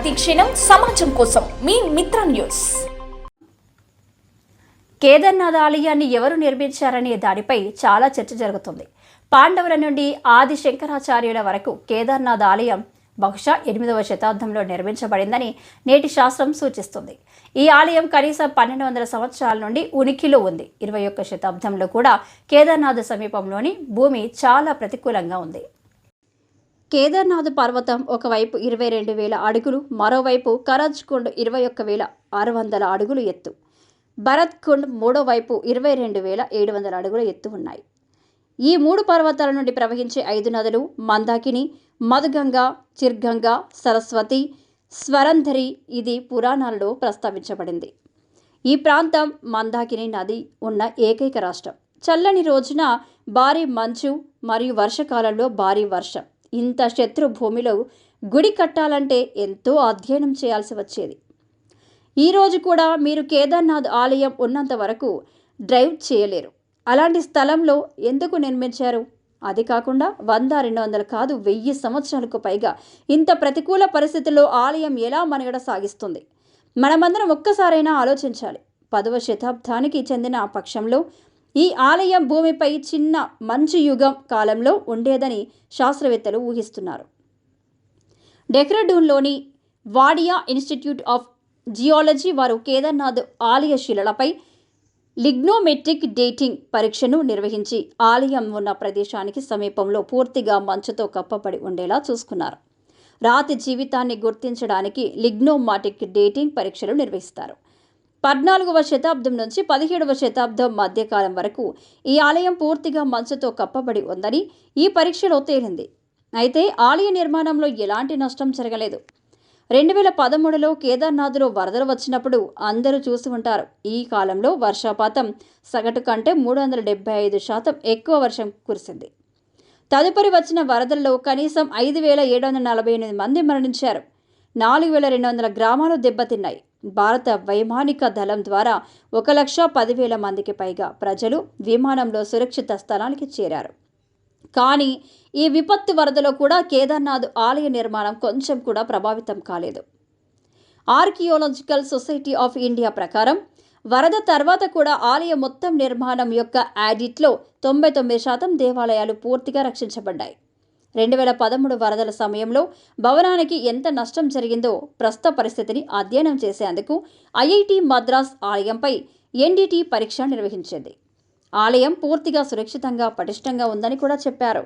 ప్రతిక్షణం సమాజం కోసం మీ మిత్ర న్యూస్. కేదార్నాథ్ ఆలయాన్ని ఎవరు నిర్మించారనే దానిపై చాలా చర్చ జరుగుతుంది. పాండవుల నుండి ఆది శంకరాచార్యుల వరకు కేదార్నాథ్ ఆలయం బహుశా ఎనిమిదవ శతాబ్దంలో నిర్మించబడిందని నేటి శాస్త్రం సూచిస్తుంది. ఈ ఆలయం కనీసం పన్నెండు వందల సంవత్సరాల నుండి ఉనికిలో ఉంది. ఇరవై ఒక్క శతాబ్దంలో కూడా కేదార్నాథ్ సమీపంలోని భూమి చాలా ప్రతికూలంగా ఉంది. కేదార్నాథ్ పర్వతం ఒకవైపు ఇరవై రెండు వేల అడుగులు మరోవైపు కరజ్ కుండ్ ఇరవై ఒక్క వేల ఆరు వందల అడుగులు ఎత్తు. భరత్ కుండ్ మూడో వైపు ఇరవై రెండు వేల ఏడు వందల అడుగుల ఎత్తు ఉన్నాయి. ఈ మూడు పర్వతాల నుండి ప్రవహించే ఐదు నదులు మందాకిని మధుగంగా చిర్గంగా సరస్వతి స్వరంధరి ఇది పురాణాలలో ప్రస్తావించబడింది. ఈ ప్రాంతం మందాకిని నది ఉన్న ఏకైక రాష్ట్రం. చల్లని రోజున భారీ మంచు మరియు వర్షకాలంలో భారీ వర్షం. ఇంత శత్రు భూమిలో గుడి కట్టాలంటే ఎంతో అధ్యయనం చేయాల్సి వచ్చేది. ఈరోజు కూడా మీరు కేదార్నాథ్ ఆలయం ఉన్నంత వరకు డ్రైవ్ చేయలేరు. అలాంటి స్థలంలో ఎందుకు నిర్మించారు? అది కాకుండా వంద రెండు వందలు కాదు వెయ్యి సంవత్సరాలకు పైగా ఇంత ప్రతికూల పరిస్థితుల్లో ఆలయం ఎలా మనుగడ సాగిస్తుంది? మనమందరం ఒక్కసారైనా ఆలోచించాలి. పదవ శతాబ్దానికి చెందిన పక్షంలో ఈ ఆలయం భూమిపై చిన్న మంచు యుగం కాలంలో ఉండేదని శాస్త్రవేత్తలు ఊహిస్తున్నారు. డెహ్రాడూన్లోని వాడియా ఇన్స్టిట్యూట్ ఆఫ్ జియాలజీ వారు కేదార్నాథ్ ఆలయ శిలలపై లిగ్నోమెట్రిక్ డేటింగ్ పరీక్షను నిర్వహించి ఆలయం ఉన్న ప్రదేశానికి సమీపంలో పూర్తిగా మంచుతో కప్పబడి ఉండేలా చూసుకున్నారు. రాతి జీవితాన్ని గుర్తించడానికి లిగ్నోమాటిక్ డేటింగ్ పరీక్షలు నిర్వహిస్తారు. పద్నాలుగవ శతాబ్దం నుంచి పదిహేడవ శతాబ్దం మధ్యకాలం వరకు ఈ ఆలయం పూర్తిగా మంచుతో కప్పబడి ఉందని ఈ పరీక్షలో తేలింది. అయితే ఆలయ నిర్మాణంలో ఎలాంటి నష్టం జరగలేదు. రెండు వేల పదమూడులో కేదార్నాథ్లో వరదలు వచ్చినప్పుడు అందరూ చూసి ఉంటారు. ఈ కాలంలో వర్షపాతం సగటు కంటే మూడు వందల డెబ్బై ఐదు శాతం ఎక్కువ వర్షం కురిసింది. తదుపరి వచ్చిన వరదల్లో కనీసం ఐదు వేల ఏడు వందల నలభై ఎనిమిది మంది మరణించారు. నాలుగు వేల రెండు వందల గ్రామాలు దెబ్బతిన్నాయి. భారత వైమానిక దళం ద్వారా ఒక లక్ష పదివేల మందికి పైగా ప్రజలు విమానంలో సురక్షిత స్థలానికి చేరారు. కానీ ఈ విపత్తు వరదలో కూడా కేదార్నాథ్ ఆలయ నిర్మాణం కొంచెం కూడా ప్రభావితం కాలేదు. ఆర్కియోలాజికల్ సొసైటీ ఆఫ్ ఇండియా ప్రకారం వరద తర్వాత కూడా ఆలయ మొత్తం నిర్మాణం యొక్క యాడిట్లో తొంభై తొమ్మిది శాతం దేవాలయాలు పూర్తిగా రక్షించబడ్డాయి. రెండు వేల పదమూడు వరదల సమయంలో భవనానికి ఎంత నష్టం జరిగిందో ప్రస్తుత పరిస్థితిని అధ్యయనం చేసేందుకు ఐఐటి మద్రాస్ ఆలయంపై ఎన్డీటీ పరీక్ష నిర్వహించింది. ఆలయం పూర్తిగా సురక్షితంగా పటిష్టంగా ఉందని కూడా చెప్పారు.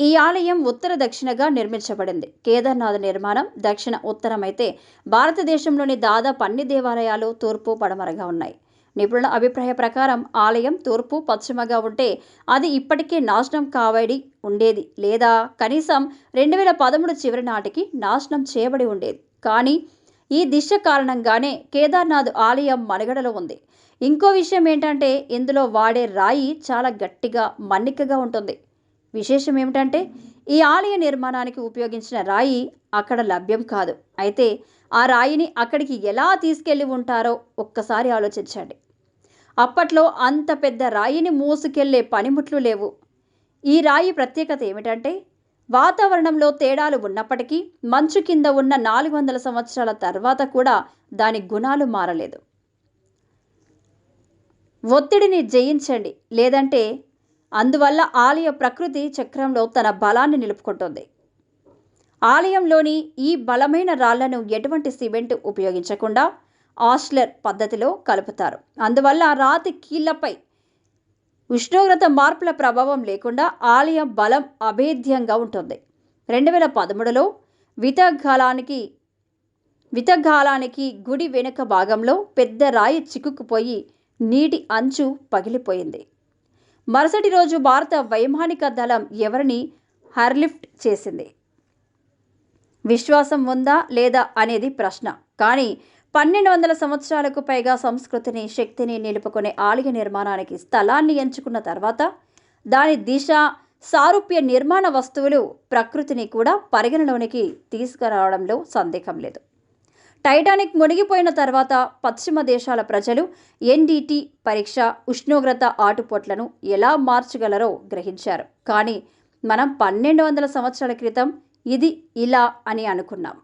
ఈ ఆలయం ఉత్తర దక్షిణగా నిర్మించబడింది. కేదార్నాథ్ నిర్మాణం దక్షిణ ఉత్తరమైతే భారతదేశంలోని దాదాపు అన్ని దేవాలయాలు తూర్పు పడమరగా ఉన్నాయి. నిపుణుల అభిప్రాయ ప్రకారం ఆలయం తూర్పు పశ్చిమగా ఉంటే అది ఇప్పటికే నాశనం కావడి ఉండేది. లేదా కనీసం రెండు వేల పదమూడు చివరి నాటికి నాశనం చేయబడి ఉండేది. కానీ ఈ దిశ కారణంగానే కేదార్నాథ్ ఆలయం మనుగడలో ఉంది. ఇంకో విషయం ఏంటంటే ఇందులో వాడే రాయి చాలా గట్టిగా మన్నికగా ఉంటుంది. విశేషం ఏమిటంటే ఈ ఆలయ నిర్మాణానికి ఉపయోగించిన రాయి అక్కడ లభ్యం కాదు. అయితే ఆ రాయిని అక్కడికి ఎలా తీసుకెళ్ళి ఉంటారో ఒక్కసారి ఆలోచించండి. అప్పట్లో అంత పెద్ద రాయిని మోసుకెళ్ళే పనిముట్లు లేవు. ఈ రాయి ప్రత్యేకత ఏమిటంటే వాతావరణంలో తేడాలు ఉన్నప్పటికీ మంచు కింద ఉన్న నాలుగు వందల సంవత్సరాల తర్వాత కూడా దాని గుణాలు మారలేదు. ఒత్తిడిని జయించండి లేదంటే అందువల్ల ఆలయ ప్రకృతి చక్రంలో తన బలాన్ని నిలుపుకుంటుంది. ఆలయంలోని ఈ బలమైన రాళ్ళను ఎటువంటి సిమెంట్ ఉపయోగించకుండా ఆస్లర్ పద్ధతిలో కలుపుతారు. అందువల్ల రాతి కీళ్ళపై ఉష్ణోగ్రత మార్పుల ప్రభావం లేకుండా ఆలయం బలం అభేద్యంగా ఉంటుంది. రెండు వేల పదమూడులో వితగాలానికి వితగాలానికి గుడి వెనుక భాగంలో పెద్ద రాయి చిక్కుకుపోయి నీటి అంచు పగిలిపోయింది. మరుసటి రోజు భారత వైమానిక దళం ఎవరిని హర్లిఫ్ట్ చేసింది? విశ్వాసం ఉందా లేదా అనేది ప్రశ్న. కానీ పన్నెండు వందల సంవత్సరాలకు పైగా సంస్కృతిని శక్తిని నిలుపుకునే ఆలయ నిర్మాణానికి స్థలాన్ని ఎంచుకున్న తర్వాత దాని దిశ సారూప్య నిర్మాణ వస్తువులు ప్రకృతిని కూడా పరిగణలోనికి తీసుకురావడంలో సందేహం లేదు. టైటానిక్ మునిగిపోయిన తర్వాత పశ్చిమ దేశాల ప్రజలు ఎన్డీటీ పరీక్ష ఉష్ణోగ్రత ఆటుపోట్లను ఎలా మార్చగలరో గ్రహించారు. కానీ మనం పన్నెండు వందల సంవత్సరాల క్రితం ఇది ఇలా అని అనుకున్నాం.